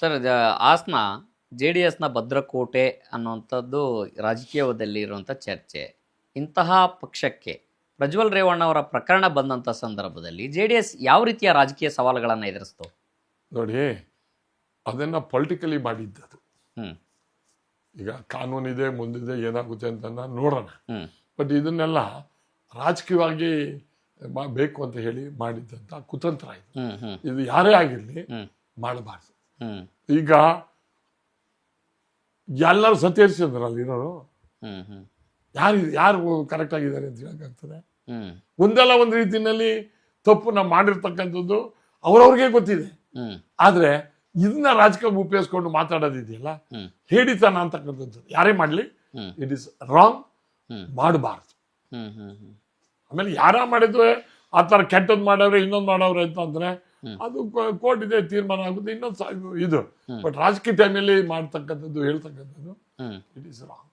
Sir Hassan J D ಎಸ್ನ ಭದ್ರಕೋಟೆ ಅನ್ನುವಂಥದ್ದು ರಾಜಕೀಯದಲ್ಲಿ ಇರುವಂಥ ಚರ್ಚೆ. ಇಂತಹ ಪಕ್ಷಕ್ಕೆ ಪ್ರಜ್ವಲ್ ರೇವಣ್ಣ ಅವರ ಪ್ರಕರಣ ಬಂದಂಥ ಸಂದರ್ಭದಲ್ಲಿ ಜೆ ಡಿ ಎಸ್ ಯಾವ ರೀತಿಯ ರಾಜಕೀಯ ಸವಾಲುಗಳನ್ನು ಎದುರಿಸ್ತು? ನೋಡಿ ಅದನ್ನು ಪೊಲಿಟಿಕಲಿ ಮಾಡಿದ್ದದು ಈಗ ಕಾನೂನಿದೆ ಮುಂದಿದೆ ಏನಾಗುತ್ತೆ ಅಂತ ನಾನು ನೋಡೋಣ ಬಟ್ ಇದನ್ನೆಲ್ಲ ರಾಜಕೀಯವಾಗಿ ಬೇಕು ಅಂತ ಹೇಳಿ ಮಾಡಿದ್ದಂಥ ಕುತಂತ್ರ ಇದು. ಇದು ಯಾರೇ ಆಗಿರಲಿ ಮಾಡಬಾರ್ದು. ಈಗ ಎಲ್ಲರೂ ಅಲ್ಲಿ ಇರೋರು? ಯಾರು ಯಾರು ಕರೆಕ್ಟ್ ಆಗಿದ್ದಾರೆ ಅಂತ ಹೇಳಕ್ಕಾಗ್ತದೆ ಒಂದಲ್ಲ ಒಂದು ರೀತಿಯಲ್ಲಿ ತಪ್ಪು ನಾವು ಮಾಡಿರ್ತಕ್ಕಂಥದ್ದು ಅವ್ರವ್ರಿಗೆ ಗೊತ್ತಿದೆ. ಆದ್ರೆ ಇದನ್ನ ರಾಜಕೀಯ ಉಪಯೋಗಿಸ್ಕೊಂಡು ಮಾತಾಡೋದಿದೆಯಲ್ಲ? ಹೇಳಿತನ ಅಂತಕ್ಕಂಥದ್ದು. ಯಾರೇ ಮಾಡಲಿ ಇಟ್ ಇಸ್ ರಾಂಗ್ ಮಾಡಬಾರ್ದು. ಆಮೇಲೆ ಯಾರ ಮಾಡಿದ್ರೆ ಆ ಥರ ಕೆಟ್ಟದ್ದು ಮಾಡವ್ರೆ ಇನ್ನೊಂದು ಮಾಡವ್ರೆ ಅಂತಂದ್ರೆ. ಅದು ಕೋರ್ಟ್ ಇದೆ ತೀರ್ಮಾನ ಆಗುತ್ತೆ. ಇನ್ನೊಂದು ಇದು. ಬಟ್ ರಾಜಕೀಯ ಟೈಮಲ್ಲಿ ಮಾಡ್ತಕ್ಕಂಥದ್ದು ಹೇಳ್ತಕ್ಕಂಥದ್ದು ಇಟ್ ಇಸ್ ರಾಂಗ್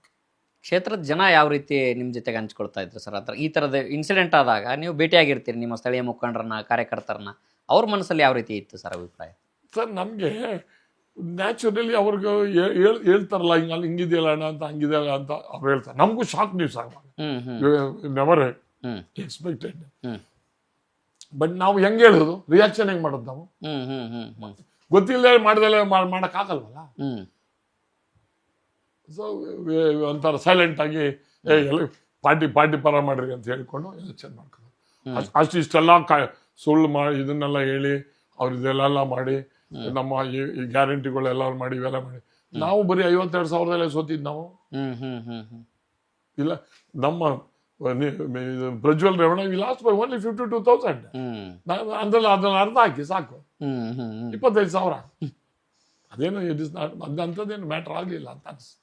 ಕ್ಷೇತ್ರದ ಜನ ಯಾವ ರೀತಿ ನಿಮ್ಮ ಜೊತೆಗೆ ಹಂಚ್ಕೊಳ್ತಾ ಇದ್ರು ಸರ್? ಆ ಈ ಥರದ ಇನ್ಸಿಡೆಂಟ್ ಆದಾಗ ನೀವು ಭೇಟಿಯಾಗಿರ್ತೀರಿ ನಿಮ್ಮ ಸ್ಥಳೀಯ ಮುಖಂಡರನ್ನ ಕಾರ್ಯಕರ್ತರನ್ನ. ಅವ್ರ ಮನಸ್ಸಲ್ಲಿ ಯಾವ ರೀತಿ ಇತ್ತು ಸರ್ ಅಭಿಪ್ರಾಯ? ಸರ್ ನಮಗೆ ನ್ಯಾಚುರಲಿ ಅವ್ರಿಗೆ ಹೇಳ್ತಾರಲ್ಲ ಹಿಂಗ ಹಿಂಗಿದೆಯಲ್ಲ ಅಣ್ಣ ಅಂತ ಹಂಗಿದೆಯಲ್ಲ ಅಂತ ಅವ್ರು ಹೇಳ್ತಾರೆ. ನಮಗೂ ಶಾಕ್ ನ್ಯೂಸ್ ಆಗ ನೆವರ್ ಎಕ್ಸ್ಪೆಕ್ಟೆಡ್ ಹ್ಮ್. ಬಟ್ ನಾವು ಹೆಂಗೆ ಹೇಳೋದು? ರಿಯಾಕ್ಷನ್ ಹೆಂಗ್ ಮಾಡೋದು ನಾವು? ಗೊತ್ತಿಲ್ಲದೆ ಮಾಡ್ದಲೆ ಮಾಡೋಕ್ಕಾಗಲ್ವಲ್ಲ? ಆಗಲ್ವಲ್ಲ ಸೊ ಒಂಥರ ಸೈಲೆಂಟ್ ಆಗಿ ಪಾರ್ಟಿ ಪಾರ್ಟಿ ಪರ ಮಾಡ್ರಿ ಅಂತ ಹೇಳ್ಕೊಂಡು ಎಲೆಕ್ಷನ್ ಮಾಡ್ಕೊಂಡು. ಅಷ್ಟ್- ಇಷ್ಟೆಲ್ಲ ಸುಳ್ಳು ಮಾಡಿ ಇದನ್ನೆಲ್ಲ ಹೇಳಿ ಅವ್ರು ಇದೆಲ್ಲ ಮಾಡಿ ನಮ್ಮ ಈ ಗ್ಯಾರಂಟಿಗಳೆಲ್ಲ ಮಾಡಿ ಇವೆಲ್ಲ ಮಾಡಿ. ನಾವು ಬರೀ ಐವತ್ತೆರಡು ಸಾವಿರದಲ್ಲೇ ಸೋತಿದ್ದು ನಾವು. ಇಲ್ಲ ನಮ್ಮ Prajwal Revanna we lost by only fifty two thousand hmm. ಅದ್ರಲ್ಲಿ ಅರ್ಧ ಹಾಕಿ ಸಾಕು. ಇಪ್ಪತ್ತೈದು ಸಾವಿರ. ಅದೇನು ಇಟ್ ಇಸ್ ನಾಟ್ ಅದಂಥದ್ದೇನು ಮ್ಯಾಟ್ರ್ ಆಗಲಿಲ್ಲ ಅಂತ ಅನಿಸ್ತು